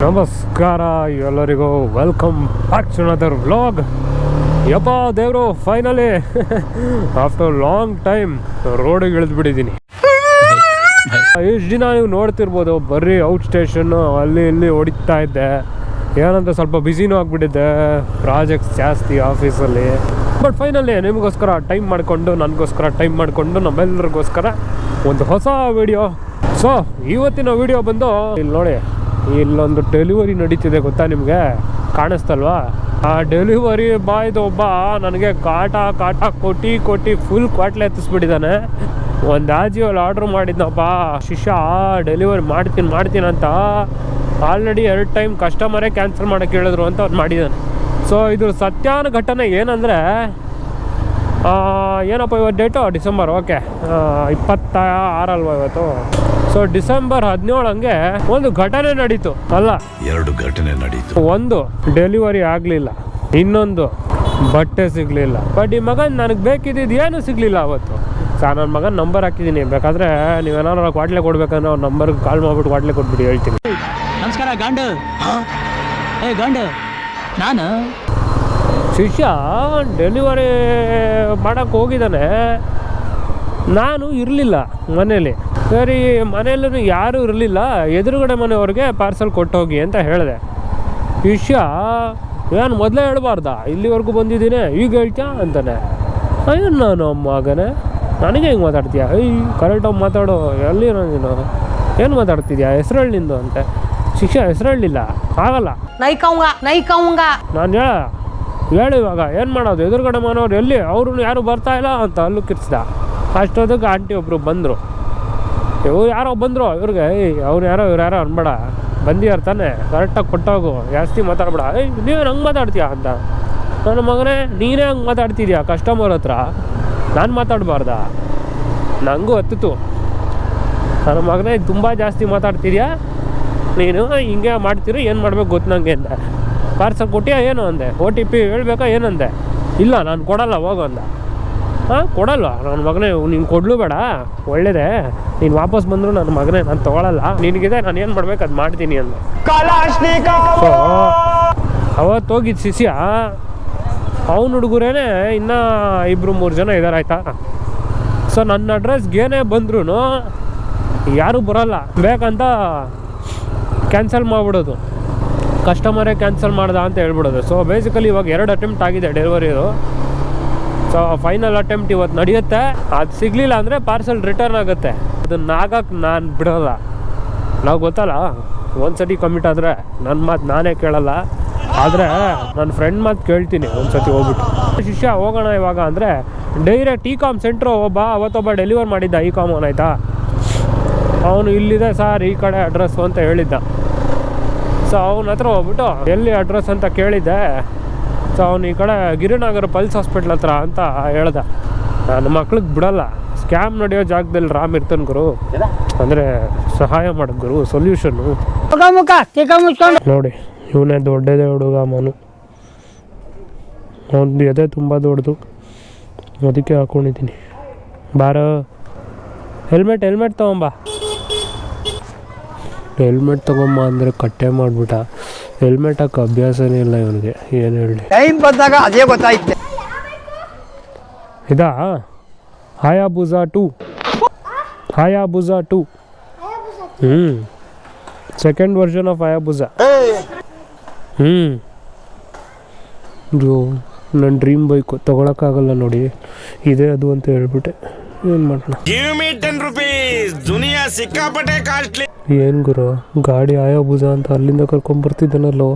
ನಮಸ್ಕಾರ ಎಲ್ಲರಿಗೂ. Welcome back to another vlog ಯಪ್ಪ ದೇವರು ಫೈನಲಿ ಆಫ್ಟರ್ ಲಾಂಗ್ ಟೈಮ್ ರೋಡಿಗೆ ಇಳಿದ್ಬಿಟ್ಟಿದ್ದೀನಿ. ಇಷ್ಟು ದಿನ ನೀವು ನೋಡ್ತಿರ್ಬೋದು ಬರೀ ಔಟ್ ಸ್ಟೇಷನ್ನು ಅಲ್ಲಿ ಇಲ್ಲಿ ಹೊಡಿತಾ ಇದ್ದೆ. ಏನಂತ ಸ್ವಲ್ಪ ಬ್ಯುಸಿನೂ ಆಗಿಬಿಟ್ಟಿದ್ದೆ ಪ್ರಾಜೆಕ್ಟ್ಸ್ ಜಾಸ್ತಿ ಆಫೀಸಲ್ಲಿ ಬಟ್ ಫೈನಲಿ ನಿಮಗೋಸ್ಕರ ಟೈಮ್ ಮಾಡಿಕೊಂಡು ನನಗೋಸ್ಕರ ಟೈಮ್ ಮಾಡಿಕೊಂಡು ನಮ್ಮೆಲ್ಲರಿಗೋಸ್ಕರ ಒಂದು ಹೊಸ ವಿಡಿಯೋ ಸೊ ಇವತ್ತಿನ ವಿಡಿಯೋ ಬಂದು ಇಲ್ಲಿ ನೋಡಿ. ಇಲ್ಲೊಂದು ಡೆಲಿವರಿ ನಡೀತಿದೆ ಗೊತ್ತಾ ನಿಮಗೆ? ಕಾಣಿಸ್ತಲ್ವಾ? ಆ ಡೆಲಿವರಿ ಬಾಯ್ದು ಒಬ್ಬ ನನಗೆ ಕಾಟ ಕಾಟ ಕೊಟ್ಟಿ, ಕೊಟ್ಟು ಫುಲ್ ಕ್ವಾಟ್ಲೆ ಎತ್ತಿಸ್ಬಿಟ್ಟಿದ್ದಾನೆ ಒಂದು ಆಜಿಯಲ್ಲಿ ಆರ್ಡ್ರ್ ಮಾಡಿದ್ನಪ್ಪ. ಶಿಷ್ಯ ಡೆಲಿವರಿ ಮಾಡ್ತೀನಿ ಮಾಡ್ತೀನಿ ಅಂತ ಆಲ್ರೆಡಿ ಎರಡು ಟೈಮ್ ಕಸ್ಟಮರೇ ಕ್ಯಾನ್ಸಲ್ ಮಾಡೋಕ್ಕೆ ಹೇಳಿದ್ರು ಅಂತ ಅವ್ನು ಮಾಡಿದ್ದಾನೆ ಸೊ ಇದ್ರ ಸತ್ಯಾನ ಘಟನೆ ಏನಂದರೆ ಏನಪ್ಪ ಇವತ್ತು ಡೇಟು ಡಿಸೆಂಬರ್ ಓಕೆ ಇಪ್ಪತ್ತ ಆರಲ್ವ ಇವತ್ತು? ಸೊ ಡಿಸೆಂಬರ್ ಹದಿನೇಳಂಗೆ ಒಂದು ಘಟನೆ ನಡೀತು ಅಲ್ಲ? ಎರಡು ಘಟನೆ ನಡೀತು. ಒಂದು ಡೆಲಿವರಿ ಆಗಲಿಲ್ಲ. ಇನ್ನೊಂದು ಬಟ್ಟೆ ಸಿಗಲಿಲ್ಲ. ಬಟ್ ಈ ಮಗನ್ ನನಗೆ ಬೇಕಿದ್ದಿದ್ದು ಏನು ಸಿಗಲಿಲ್ಲ ಅವತ್ತು? ಸಾ ನನ್ನ ಮಗನ ನಂಬರ್ ಹಾಕಿದ್ದೀನಿ. ಬೇಕಾದ್ರೆ ನೀವೇನಾದ್ರು ಕ್ವಾಟ್ಲೆ ಕೊಡ್ಬೇಕಂದ್ರೆ ಅವ್ರ ನಂಬರ್ಗೆ ಕಾಲ್ ಮಾಡ್ಬಿಟ್ಟು ಕ್ವಾಟ್ಲೆ ಕೊಟ್ಬಿಟ್ಟು ಹೇಳ್ತೀನಿ. ನಮಸ್ಕಾರ ಗಂಡು. ಏ ಗಂಡು. ನಾನು? ಶಿಷ್ಯ ಡೆಲಿವರಿ ಮಾಡೋಕ್ಕೆ ಹೋಗಿದ್ದಾನೆ. ನಾನು ಇರಲಿಲ್ಲ ಮನೇಲಿ ಸರಿ ಮನೆಯಲ್ಲೂ ಯಾರೂ ಇರಲಿಲ್ಲ. ಎದುರುಗಡೆ ಮನೆಯವ್ರಿಗೆ ಪಾರ್ಸಲ್ ಕೊಟ್ಟೋಗಿ ಅಂತ ಹೇಳಿದೆ. ಶಿಷ್ಯ ನಾನು ಮೊದಲೇ ಹೇಳಬಾರ್ದ? ಇಲ್ಲಿವರೆಗೂ ಬಂದಿದ್ದೀನಿ. ಈಗ ಹೇಳ್ತೀಯ? ಅಂತಾನೆ. ಅಯ್ಯೋ ನಾನು ಮಗನೇ. ನನಗೆ ಹೆಂಗೆ ಮಾತಾಡ್ತೀಯ? ಅಯ್ಯ ಕರೆಕ್ಟಾಗಿ ಮಾತಾಡೋ. ಎಲ್ಲಿ ನೀನು? ಏನು ಮಾತಾಡ್ತಿದ್ಯಾ? ಹೆಸರು ಹೇಳಿ ನಿಂದು? ಅಂತೆ. ಶಿಕ್ಷೆ ಹೆಸರು ಹೇಳಿಲ್ಲ ಆಗಲ್ಲ ನಾನು ಹೇಳ ಹೇಳು ಇವಾಗ, ಏನು ಮಾಡೋದು? ಎದುರುಗಡೆ ಮನೋರು ಎಲ್ಲಿ? ಅವರು ಯಾರು ಬರ್ತಾ ಇಲ್ಲ ಅಂತ ಅಲ್ಲೂ ಕಿರ್ಸ್ದ ಅಷ್ಟೊತ್ತಿಗೆ ಆಂಟಿ ಒಬ್ಬರು ಬಂದರು. ಇವ್ರು ಯಾರೋ ಬಂದರು, ಇವ್ರಿಗೆ, ಏಯ್, ಅವ್ರು ಯಾರೋ, ಇವ್ರು ಯಾರೋ ಅನ್ಬೇಡ. ಬಂದಿಯಾರ ತಾನೆ ಕರೆಕ್ಟಾಗಿ ಕೊಟ್ಟೋಗು. ಜಾಸ್ತಿ ಮಾತಾಡ್ಬೇಡ. ಏಯ್ ನೀವು ಹಂಗೆ ಮಾತಾಡ್ತೀಯ? ಅಂತ. ನನ್ನ ಮಗನೇ, ನೀನೇ ಹಂಗೆ ಮಾತಾಡ್ತಿದ್ಯಾ ಕಸ್ಟಮರ್ ಹತ್ರ? ನಾನು ಮಾತಾಡಬಾರ್ದ? ನನಗೂ ಹತ್ತಿತು. ನನ್ನ ಮಗನೇ, ತುಂಬ ಜಾಸ್ತಿ ಮಾತಾಡ್ತಿದ್ಯಾ? ನೀನು ಹಿಂಗೆ ಮಾಡ್ತೀರಿ, ಏನು ಮಾಡ್ಬೇಕು ಗೊತ್ತು ನಂಗೆ, ಅಂದೆ. ಪಾರ್ಸಲ್ ಕೊಟ್ಟಿಯಾ ಏನು ಅಂದೆ? ಒ ಟಿ ಪಿ ಹೇಳ್ಬೇಕಾ ಏನಂದೆ ಇಲ್ಲ, ನಾನು ಕೊಡಲ್ಲ, ಹೋಗು ಅಂದ. ಹಾಂ, ಕೊಡಲ್ಲ, ನನ್ನ ಮಗನೇ, ನೀನು ಕೊಡ್ಲು ಬೇಡ, ಒಳ್ಳೇದೇ. ನೀನು ವಾಪಸ್ ಬಂದರೂ ನನ್ನ ಮಗನೇ, ನಾನು ತೊಗೊಳಲ್ಲ. ನಿನಗಿದೆ, ನಾನು ಏನು ಮಾಡ್ಬೇಕು, ಅದು ಮಾಡ್ತೀನಿ ಅಂದ. ಅವತ್ತು ಹೋಗಿದ್ದು ಶಿಷ್ಯ, ಅವನ ಹುಡುಗರೇನೆ ಇನ್ನೂ ಇಬ್ಬರು ಮೂರು ಜನ ಇದ್ದಾರೆ ಆಯ್ತಾ? ಸೊ ನನ್ನ ಅಡ್ರೆಸ್ಗೆ ಏನೇ ಬಂದ್ರೂ ಯಾರೂ ಬರೋಲ್ಲ. ಬೇಕಂತ ಕ್ಯಾನ್ಸಲ್ ಮಾಡಿಬಿಡೋದು. ಕಸ್ಟಮರೇ ಕ್ಯಾನ್ಸಲ್ ಮಾಡ್ದ ಅಂತ ಹೇಳ್ಬಿಡೋದು. ಸೊ ಬೇಸಿಕಲಿ ಇವಾಗ ಎರಡು ಅಟೆಂಪ್ಟ್ ಆಗಿದೆ ಡೆಲಿವರಿದು ಸೊ ಫೈನಲ್ ಅಟೆಂಪ್ಟ್ ಇವತ್ತು ನಡೆಯುತ್ತೆ. ಅದು ಸಿಗಲಿಲ್ಲ ಅಂದರೆ ಪಾರ್ಸಲ್ ರಿಟರ್ನ್ ಆಗುತ್ತೆ. ಅದನ್ನ ಆಗಕ್ಕೆ ನಾನು ಬಿಡೋಲ್ಲ. ನಾವು ಗೊತ್ತಲ್ಲ ಒಂದು ಸತಿ ಕಮಿಟ್ ಆದರೆ ನನ್ನ ಮಾತು ನಾನೇ ಕೇಳಲ್ಲ. ಆದರೆ ನನ್ನ ಫ್ರೆಂಡ್ ಮಾತು ಕೇಳ್ತೀನಿ ಒಂದು ಸತಿ ಹೋಗ್ಬಿಟ್ಟು. ಶಿಷ್ಯ, ಹೋಗೋಣ ಇವಾಗ ಅಂದರೆ ಡೈರೆಕ್ಟ್ ಇ ಕಾಮ್ ಸೆಂಟ್ರು ಒಬ್ಬ ಅವತ್ತೊಬ್ಬ ಡೆಲಿವರ್ ಮಾಡಿದ್ದ ಇ ಕಾಮ್ ಆಯ್ತಾ? ಅವನು ಇಲ್ಲಿದೆ ಸರ್ ಈ ಕಡೆ ಅಡ್ರೆಸ್ಸು ಅಂತ ಹೇಳಿದ್ದ. ಸೊ ಅವನ ಹತ್ರ ಹೋಗ್ಬಿಟ್ಟು, ಎಲ್ಲಿ ಅಡ್ರೆಸ್ ಅಂತ ಕೇಳಿದ್ದೆ. ಸೊ ಅವನು ಈ ಕಡೆ ಗಿರಿನಗರ ಪಲ್ಸ್ ಹಾಸ್ಪಿಟ್ಲ್ ಹತ್ರ ಅಂತ ಹೇಳ್ದೆ. ನನ್ನ ಮಕ್ಳಿಗೆ ಬಿಡಲ್ಲ. ಸ್ಕ್ಯಾಮ್ ನಡೆಯೋ ಜಾಗದಲ್ಲಿ ರಾಮ್ ಇರ್ತಾನೆ ಗುರು. ಅಂದರೆ ಸಹಾಯ ಮಾಡ ಗುರು ಸೊಲ್ಯೂಷನ್ನು ನೋಡಿ, ಇವನೇ ದೊಡ್ಡದೇ ಹುಡುಗ ಮನು. ಒಂದು ಎದೆ ತುಂಬ ದೊಡ್ಡದು. ಅದಕ್ಕೆ ಹಾಕೊಂಡಿದ್ದೀನಿ. ಬಾರ. Helmet helmet ತೊಗೊಂಬ. ಹೆಲ್ಮೆಟ್ ತಗೊಂಬ ಅಂದರೆ ಕಟ್ಟೆ ಮಾಡಿಬಿಟ್ಟ. ಹೆಲ್ಮೆಟ್ ಹಾಕೋ ಅಭ್ಯಾಸನೇ ಇಲ್ಲ ಇವನಿಗೆ. ಏನು ಹೇಳಿ ಟೈಮ್ ಬಂದಾಗ ಅದೇ ಗೊತ್ತಾಯ್ತು. ಇದಾ? ಹಾಯಾಬುಜಾ ಟು ಹಾಯಾಬುಜಾ ಟು ಹ್ಞೂ ಸೆಕೆಂಡ್ ವರ್ಷನ್ ಆಫ್ ಹಾಯಾಬುಜಾ ಹ್ಞೂ ಇದು ನನ್ನ ಡ್ರೀಮ್ ಬೈಕು ತೊಗೊಳಕ್ಕಾಗಲ್ಲ ನೋಡಿ. ಇದೇ ಅದು ಅಂತ ಹೇಳ್ಬಿಟ್ಟೆ. ಏನು ಮಾಡೋಣ ಗಿವ್ ಮಿ ಟೆನ್ ರುಪೀಸ್ ದುನಿಯಾ ಸಿಕ್ಕಾಪಟ್ಟೆ ಕಾಸ್ಟ್ಲಿ ಏನು ಗುರು ಗಾಡಿ ಆಯಾಬುಜ ಅಂತ ಅಲ್ಲಿಂದ ಕರ್ಕೊಂಬರ್ತಿದ್ದಾನಲ್ಲೋ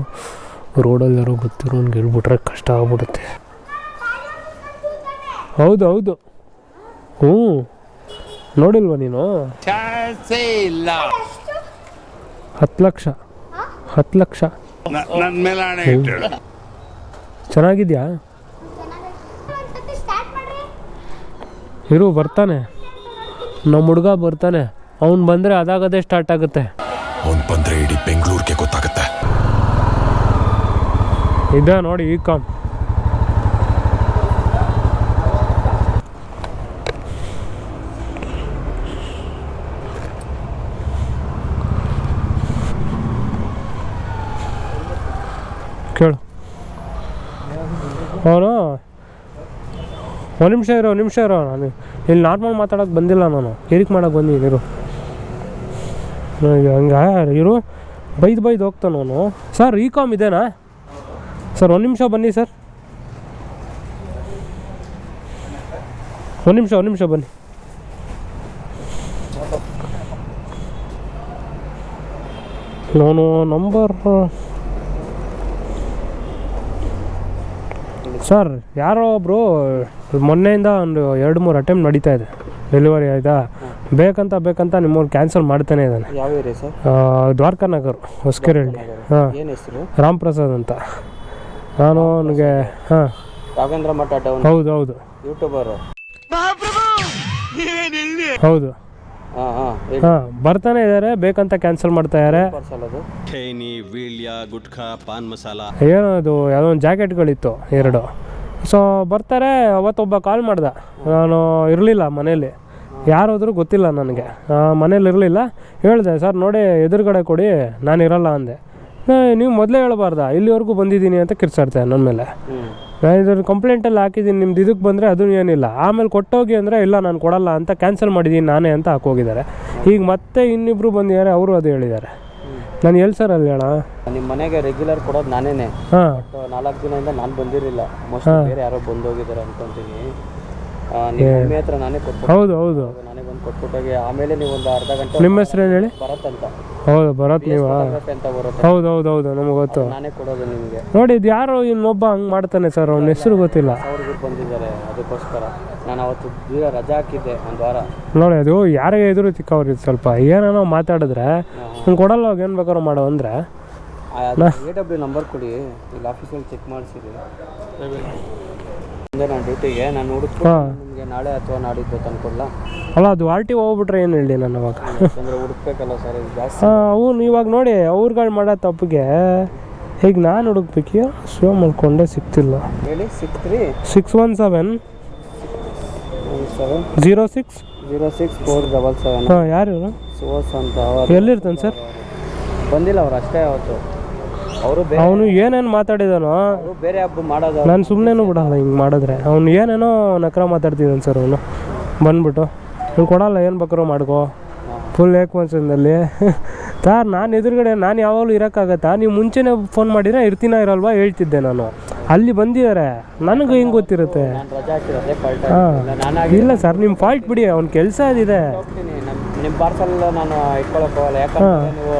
ರೋಡಲ್ಲಿ ಯಾರೋ ಗೊತ್ತಿರೋನ್ಗೆ ಹೇಳ್ಬಿಟ್ರೆ ಕಷ್ಟ ಆಗ್ಬಿಡುತ್ತೆ. ಹೌದು ಹೌದು. ಹ್ಞೂ. ನೋಡಿಲ್ವಾ ನೀನು? ಹತ್ತು ಲಕ್ಷ. ಹತ್ತು ಲಕ್ಷ. ನನ್ನ ಮೇಲೆ ಚೆನ್ನಾಗಿದ್ಯಾ? ಇರು ಬರ್ತಾನೆ. ನಮ್ಮ ಹುಡುಗ ಬರ್ತಾನೆ. ಅವ್ನು ಬಂದರೆ ಅದಾಗದೇ ಸ್ಟಾರ್ಟ್ ಆಗುತ್ತೆ. ಅವ್ನು ಬಂದರೆ ಇಡೀ ಬೆಂಗಳೂರಿಗೆ ಗೊತ್ತಾಗುತ್ತೆ. ಇದ ನೋಡಿ ಈ ಕಾಮ್ ಕೇಳು. ಅವನು ಒಂದು ನಿಮಿಷ ಇರೋ ನಿಮಿಷ ಇರೋ ನಾನು ಇಲ್ಲಿ ನಾರ್ಮಲ್ ಮಾತಾಡೋಕೆ ಬಂದಿಲ್ಲ ನಾನು. ಎರಿಕ್ ಮಾಡೋಕೆ ಬಂದಿದ್ದೀನಿ ಇರು. ಹಂಗ, ಇರು. ಬೈದು ಬೈದು ಹೋಗ್ತಾನೆ ನಾನು. ಸರ್ ಈ ಕಾಮ್ ಇದೇನಾ? ಸರ್, ಒಂದು ನಿಮಿಷ ಬನ್ನಿ, ಸರ್. ಒಂದು ನಿಮಿಷ ಒಂದು ನಿಮಿಷ ಬನ್ನಿ. ನಾನು ನಂಬರ್ ಸರ್ ಯಾರೋ ಒಬ್ಬರು ಮೊನ್ನೆಯಿಂದ ಒಂದು ಎರಡು ಮೂರು ಅಟೆಂಪ್ಟ್ ನಡೀತಾ ಇದೆ. ಡೆಲಿವರಿ ಆಯಿತಾ? ಬೇಕಂತ ಬೇಕಂತ ನಿಮ್ಮವ್ರು ಕ್ಯಾನ್ಸಲ್ ಮಾಡ್ತಾನೆ ಇದ್ದಾನೆ. ಯಾವ ಏರಿಯಾ ಸರ್? ಆ, ದ್ವಾರಕಾ ನಗರ್ ಹೊಸಕೆರೆಹಳ್ಳಿ ಹಾಂ. ಏನು ಹೆಸರು? ರಾಮ್ ಪ್ರಸಾದ್ ಅಂತ. ನಾನು ನನಗೆ ಹಾಂ. ರಾಘವೇಂದ್ರ ಮಠ ಡೌನ್ ಹೌದು ಹೌದು. ಯೂಟ್ಯೂಬರು ಹೌದು. ಹಾಂ ಹಾಂ ಹಾಂ ಬರ್ತಾನೆ ಇದ್ದಾರೆ ಬೇಕಂತ ಕ್ಯಾನ್ಸಲ್ ಮಾಡ್ತಾ ಇದ್ದಾರೆ ಏನೋ ಅದು ಯಾವುದೋ ಒಂದು ಜಾಕೆಟ್ಗಳಿತ್ತು ಎರಡು. ಸೊ ಬರ್ತಾರೆ ಅವತ್ತೊಬ್ಬ ಕಾಲ್ ಮಾಡ್ದ. ನಾನು ಇರಲಿಲ್ಲ ಮನೇಲಿ ಯಾರಾದರೂ ಗೊತ್ತಿಲ್ಲ ನನಗೆ. ಮನೇಲಿ ಇರಲಿಲ್ಲ. ಹೇಳಿದೆ ಸರ್ ನೋಡಿ ಎದುರುಗಡೆ ಕೊಡಿ ನಾನು ಇರಲ್ಲ ಅಂದೆ. "ಏ, ನೀವು ಮೊದಲೇ ಹೇಳಬಾರ್ದ? ಇಲ್ಲಿವರೆಗೂ ಬಂದಿದ್ದೀನಿ ಅಂತ ಕಿರ್ಚಾಡ್ತೆ ನನ್ನ ಮೇಲೆ. ನಾನು ಇದನ್ನು ಕಂಪ್ಲೇಂಟಲ್ಲಿ ಹಾಕಿದ್ದೀನಿ ನಿಮ್ದು ಇದಕ್ಕೆ ಬಂದರೆ ಅದು ಏನಿಲ್ಲ. ಆಮೇಲೆ ಕೊಟ್ಟೋಗಿ ಅಂದರೆ ಇಲ್ಲ ನಾನು ಕೊಡಲ್ಲ ಅಂತ ಕ್ಯಾನ್ಸಲ್ ಮಾಡಿದ್ದೀನಿ ನಾನೇ ಅಂತ ಹಾಕೋಗಿದ್ದಾರೆ. ಈಗ ಮತ್ತೆ ಇನ್ನಿಬ್ಬರು ಬಂದಿದ್ದಾರೆ ಅವರು ಅದು ಹೇಳಿದ್ದಾರೆ. ನಾನು ಎಲ್ಲಿ ಸರ್ ಅಲ್ಲಿ ಹೇಳ ನಿಮ್ಮ ಮನೆಗೆ ರೆಗ್ಯುಲರ್ ಕೊಡೋದು ನಾನೇನೆ. ಹಾಂ. ನಾಲ್ಕು ದಿನದಿಂದ ನಾನು ಬಂದಿರಲಿಲ್ಲ. ಮೋಸ್ಟ್ಲಿ ಬೇರೆ ಯಾರೋ ಬಂದೋಗಿದ್ದಾರೆ ಅನ್ಕೊಂತೀನಿ ನಿಮ್ಮ ಮಮ್ಮಿ ಹತ್ರ ನಾನೇ ಕೊಟ್ಬಿಟ್ಟು ಹೌದು ಹೌದು. ನಾನೇ ಬಂದು ಕೊಟ್ಬಿಟ್ಟೋಗಿ ಆಮೇಲೆ ನೀವು ಒಂದು ಅರ್ಧ ಗಂಟೆ ನಿಮ್ಮ ಹೆಸರು ಏನು ಹೇಳಿ? ಭರತ್ ಅಂತ. ಹೌದು ಬರತ್ ನೀವಾ? ಫೋಟೋಗ್ರಫಿ ಅಂತ ಬರುತ್ತೆ. ಹೌದು ಹೌದು ಹೌದು ನಮ್ಗೆ ಗೊತ್ತು. ನಾನೇ ಕೊಡೋದು ನಿಮಗೆ. ನೋಡಿ ಇದು ಯಾರೋ ಇನ್ನೊಬ್ಬ ಹಂಗೆ ಮಾಡ್ತಾನೆ ಸರ್ ಅವ್ನ ಹೆಸರು ಗೊತ್ತಿಲ್ಲ. ಅವ್ರಿಗೆ ಬಂದಿದ್ದಾರೆ ಅದಕ್ಕೋಸ್ಕರ. ನಾನು ಅವತ್ತು ದೂರ ರಜಾ ಹಾಕಿದ್ದೆ ಒಂದು ವಾರ. ನೋಡಿ ಅದು ಯಾರಿಗೆ ಎದುರು ಇದು ಸ್ವಲ್ಪ ಏನೇನೋ ಮಾತಾಡಿದ್ರೆ ಹಂಗೆ ಕೊಡಲ್ಲ ಅವಾಗ ಏನು ಬೇಕಾದ್ರೂ ಮಾಡೋ ಅಂದರೆ. ಎ ಡಬ್ಲ್ಯೂ ನಂಬರ್ ಕೊಡಿ ಇಲ್ಲಿ ಆಫೀಸಲ್ಲಿ ಚೆಕ್ ಮಾಡಿಸಿರಿ. ಮುಂದೆ ನಾನು ಡ್ಯೂಟಿಗೆ ನಾನು ಹಾಂ. ನಿಮಗೆ ನಾಳೆ ಅಥವಾ ನಾಡಿದ್ದು ತಂದ್ಕೊಡ್ಲಾ? ಅಲ್ಲ ಅದು ಆರ್ ಟಿ ಹೋಗ್ಬಿಟ್ರೆ ಏನು ಹೇಳಿ ನಾನು ಅವಾಗ? ಯಾಕಂದ್ರೆ ಹುಡುಕ್ಬೇಕಲ್ಲ ಸರ್ ಇದು ಜಾಸ್ತಿ. ಹಾಂ ಅವ್ನು ಇವಾಗ ನೋಡಿ ಅವ್ರುಗಳು ಮಾಡೋ ತಪ್ಪಿಗೆ ಈಗ ನಾನು ಹುಡುಕ್ಬೇಕು ಶೋ ಮಾಡ್ಕೊಂಡೆ ಸಿಗ್ತಿಲ್ಲ ಹೇಳಿ six three six one seven seven zero six zero six four double seven ಹಾಂ ಯಾರು? ಸುಹಾಸ್ ಅಂತ ಅವರು. ಎಲ್ಲಿರ್ತಾನೆ ಸರ್? ಬಂದಿಲ್ಲ ಅವ್ರು ಅಷ್ಟೇ ಅವತ್ತು. ಅವನು ಏನೇನು ಮಾತಾಡಿದಾನೋ ಬೇರೆ ಹಬ್ಬ ಮಾಡೋದು ನಾನು ಸುಮ್ಮನೆನೂ ಬಿಡಲ್ಲ ಹಿಂಗೆ ಮಾಡಿದ್ರೆ. ಅವ್ನು ಏನೇನೋ ನಕ್ರ ಮಾತಾಡ್ತಿದ್ದಾನೆ ಸರ್ ಅವನು. ಬಂದ್ಬಿಟ್ಟು ನೀನು ಕೊಡಲ್ಲ ಏನು ಬೇಕಾರೋ ಮಾಡ್ಕೋ. ಫುಲ್ ಏಕವಂಶದಲ್ಲಿ. ಸರ್ ನಾನು ಎದುರುಗಡೆ ನಾನು ಯಾವಾಗಲೂ ಇರೋಕ್ಕಾಗತ್ತಾ? ನೀವು ಮುಂಚೆನೇ ಫೋನ್ ಮಾಡಿದ್ರೆ ಇರ್ತೀನ ಇರಲ್ವಾ? ಹೇಳ್ತಿದ್ದೆ ನಾನು. ಅಲ್ಲಿ ಬಂದಿದ್ದಾರೆ ನನಗೆ ಹಿಂಗೆ ಗೊತ್ತಿರುತ್ತೆ. ಹಾಂ. ಇಲ್ಲ ಸರ್ ನಿಮ್ಮ ಫಾಲ್ಟ್ ಬಿಡಿ. ಅವ್ನ ಕೆಲಸ ಅದಿದೆ. ನಿಮ್ಮ ಪಾರ್ಸಲ್ ನಾನು ಇಟ್ಕೊಳಕ್ಕೆ ಹೋಗಲ್ಲ. ಯಾಕಂದ್ರೆ ನೀವು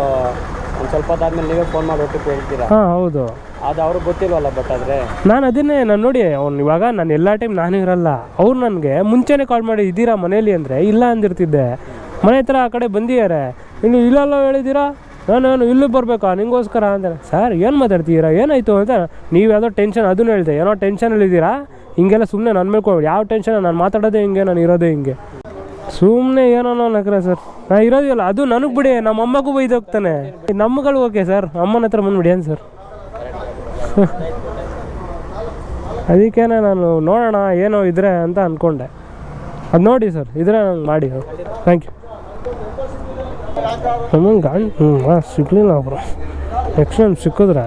ಸ್ವಲ್ಪ ಹೊತ್ತಾದ್ಮೇಲೆ ನೀವೇ ಫೋನ್ ಮಾಡಿ ಹೇಳ್ತೀರಾ ಹಾಂ ಹೌದು. ಅದು ಅವ್ರಿಗೆ ಗೊತ್ತಿಲ್ವಲ್ಲ ಬಟ್ ಆದರೆ? ನಾನು ಅದನ್ನೇ ನಾನು ನೋಡಿ ಅವ್ನು ಇವಾಗ ನಾನು ಎಲ್ಲ ಟೈಮ್ ನಾನು ಇರಲ್ಲ. ಅವ್ರು ನನಗೆ ಮುಂಚೆನೇ ಕಾಲ್ ಮಾಡಿ ಇದ್ದೀರಾ ಮನೇಲಿ ಅಂದರೆ? ಇಲ್ಲ ಅಂದಿರ್ತಿದ್ದೆ. ಮನೆ ಹತ್ರ ಆ ಕಡೆ ಬಂದಿದ್ದಾರೆ. ಇನ್ನು ಇಲ್ಲಲ್ಲ ಹೇಳಿದ್ದೀರಾ? ನಾನು ನಾನು ಇಲ್ಲಿ ಬರಬೇಕಾ? ನಿಂಗೋಸ್ಕರ ಅಂತಾರೆ ಸರ್ ಏನು ಮಾತಾಡ್ತೀರಾ ಏನಾಯಿತು? ಅಂತ ನೀವು ಯಾವುದೋ ಟೆನ್ಷನ್ ಅದನ್ನ ಹೇಳಿದೆ. ಏನೋ ಟೆನ್ಷನ್ ಟೆನ್ಷನಲ್ಲಿದ್ದೀರಾ ಹಿಂಗೆಲ್ಲ ಸುಮ್ಮನೆ ನನ್ನ ಮೇಲೆ ಯಾವ ಟೆನ್ಷನ್ ನಾನು ಮಾತಾಡೋದೇ ಹಿಂಗೆ ನಾನು ಇರೋದೇ ಹಿಂಗೆ. ಸುಮ್ಮನೆ ಏನೋ ನಕ್ರೆ ಸರ್. ನಾ ಇರೋದಿಲ್ಲ, ಅದು ನನಗೆ ಬಿಡಿ ನಮ್ಮ ಅಮ್ಮಗೂ ಬೈದೋಗ್ತಾನೆ ನಮ್ಮಗಳು ಓಕೆ ಸರ್, ಅಮ್ಮನ ಹತ್ರ ಬಂದ್ಬಿಡಿ ಏನು ಸರ್? ಅದಕ್ಕೇನೆ ನಾನು ನೋಡೋಣ, ಏನೋ ಇದ್ರೆ ಅಂತ ಅಂದ್ಕೊಂಡೆ ಅದು ನೋಡಿ ಸರ್, ಇದ್ರೆ ನಂಗೆ ಮಾಡಿ. ಥ್ಯಾಂಕ್ ಯು ನಮಗೆ ಗಾಂಡ್ ಹ್ಞೂ ಸಿಗ್ಲಿಲ್ಲ ಒಬ್ರು ನೆಕ್ಸ್ಟ್ ಟೈಮ್ ಸಿಕ್ಕಿದ್ರೆ